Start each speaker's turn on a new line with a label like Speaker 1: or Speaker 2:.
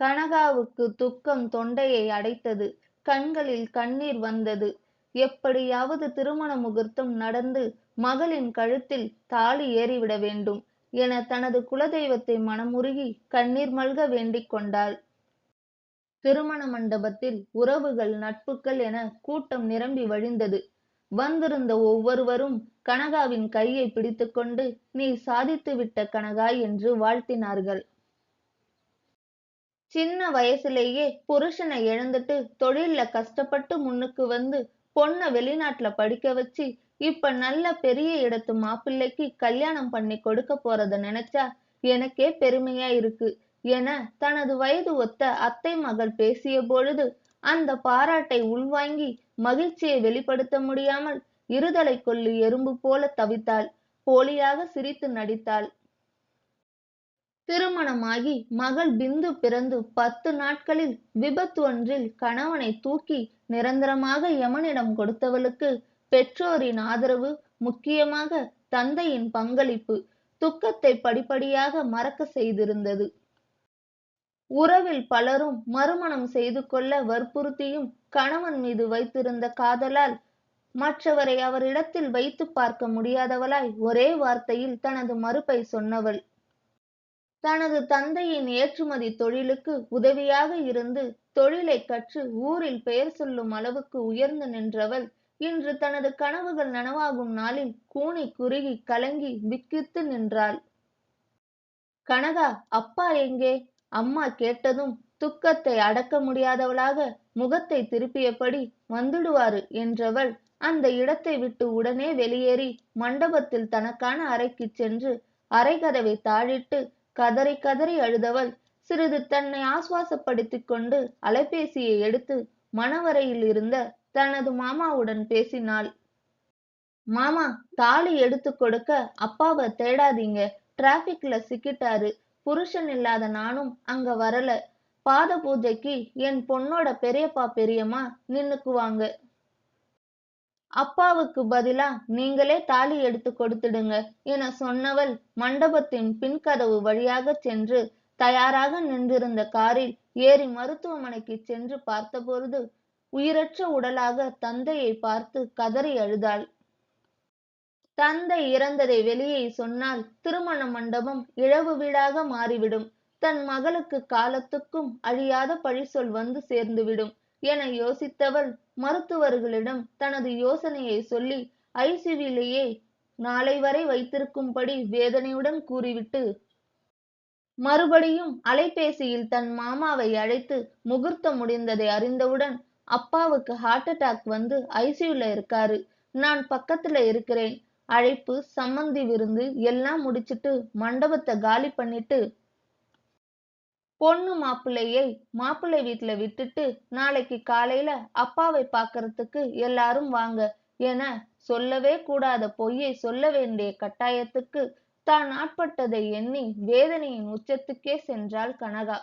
Speaker 1: கனகாவுக்கு துக்கம் தொண்டையை அடைத்தது. கண்களில் கண்ணீர் வந்தது. எப்படியாவது திருமண முகூர்த்தம் நடந்து மகளின் கழுத்தில் தாலி ஏறிவிட வேண்டும் என தனது குலதெய்வத்தை மனமுருகி கண்ணீர் மல்க வேண்டிக் கொண்டாள். திருமண மண்டபத்தில் உறவுகள் நட்புகள் என கூட்டம் நிரம்பி வழிந்தது. வந்திருந்த ஒவ்வொருவரும் கனகாவின் கையை பிடித்துக்கொண்டு நீ சாதித்து விட்ட கனகா என்று வாழ்த்தினார்கள். சின்ன வயசுலேயே புருஷனை இழந்துட்டு தொழில்ல கஷ்டப்பட்டு முன்னுக்கு வந்து பொண்ண வெளிநாட்டுல படிக்க வச்சு இப்ப நல்ல பெரிய இடத்து மாப்பிள்ளைக்கு கல்யாணம் பண்ணி கொடுக்க போறத நினைச்சா எனக்கே பெருமையா இருக்கு என தனது வயது ஒத்த அத்தை மகள் பேசிய பொழுது அந்த பாராட்டை உள்வாங்கி மகிழ்ச்சியை வெளிப்படுத்த முடியாமல் இருதலை கொள்ளு எறும்பு போல தவித்தாள். போலியாக சிரித்து நடித்தாள். திருமணமாகி மகள் பிந்து பிறந்து பத்து நாட்களில் விபத்து ஒன்றில் கணவனை தூக்கி நிரந்தரமாக யமனிடம் கொடுத்தவளுக்கு பெற்றோரின் ஆதரவு முக்கியமாக தந்தையின் பங்களிப்பு துக்கத்தை படிப்படியாக மறக்க செய்திருந்தது. உறவில் பலரும் மறுமணம் செய்து கொள்ள வற்புறுத்தியும் கணவன் மீது வைத்திருந்த காதலால் மற்றவரை அவரிடத்தில் வைத்து பார்க்க முடியாதவளாய் ஒரே வார்த்தையில் தனது மறுப்பை சொன்னவள். தனது தந்தையின் ஏற்றுமதி தொழிலுக்கு உதவியாக இருந்து தொழிலை கற்று ஊரில் பெயர் சொல்லும் அளவுக்கு உயர்ந்து நின்றவள் இன்று தனது கனவுகள் நனவாகும் நாளில் கூனி குறுகி கலங்கி விக்கித்து நின்றாள். கனகா அப்பா எங்கே அம்மா கேட்டதும் துக்கத்தை அடக்க முடியாதவளாக முகத்தை திருப்பியபடி வந்துடுவாரு என்றவள் அந்த இடத்தை விட்டு உடனே வெளியேறி மண்டபத்தில் தனக்கான அறைக்கு சென்று அறை கதவை தாழிட்டு கதறி கதறி அழுதவள். சிறிது தன்னை ஆசுவாசப்படுத்திக் கொண்டு அலைபேசியை எடுத்து மணவரையில் இருந்த தனது மாமாவுடன் பேசினாள். மாமா தாலி எடுத்து கொடுக்க அப்பாவை தேடாதீங்க. டிராபிக்ல சிக்கிட்டாரு. புருஷன் இல்லாத நானும் அங்க வரல. பாத பூஜைக்கு என் பொண்ணோட பெரியப்பா பெரியம்மா நின்னுக்குவாங்க. அப்பாவுக்கு பதிலா நீங்களே தாலி எடுத்து கொடுத்துடுங்க என சொன்னவள் மண்டபத்தின் பின்கதவு வழியாக சென்று தயாராக நின்றிருந்த காரில் ஏறி மருத்துவமனைக்கு சென்று பார்த்தபொழுது உயிரற்ற உடலாக தந்தையை பார்த்து கதறி அழுதாள். தந்தை இறந்ததை வெளியே சொன்னால் திருமண மண்டபம் இழவு வீடாக மாறிவிடும். தன் மகளுக்கு காலத்துக்கும் அழியாத பழிசொல் வந்து சேர்ந்துவிடும். என யோசித்தவள் மருத்துவர்களிடம் தனது யோசனையை சொல்லி ஐசிவிலேயே நாளை வரை வைத்திருக்கும்படி வேதனையுடன் கூறிவிட்டு மறுபடியும் அலைபேசியில் தன் மாமாவை அழைத்து முகூர்த்தம் முடிந்ததை அறிந்தவுடன் அப்பாவுக்கு ஹார்ட் அட்டாக் வந்து ஐசியூல இருக்காரு. நான் பக்கத்துல இருக்கிறேன். அழைப்பு சம்மந்தி விருந்து எல்லாம் முடிச்சிட்டு மண்டபத்தை காலி பண்ணிட்டு பொண்ணு மாப்பிள்ளையை மாப்பிள்ளை வீட்டுல விட்டுட்டு நாளைக்கு காலையில அப்பாவை பார்க்கறதுக்கு எல்லாரும் வாங்க என சொல்லவே கூடாத பொய்யை சொல்ல வேண்டிய கட்டாயத்துக்கு தான் ஆட்பட்டதை எண்ணி வேதனையின் உச்சத்துக்கே சென்றாள் கனகா.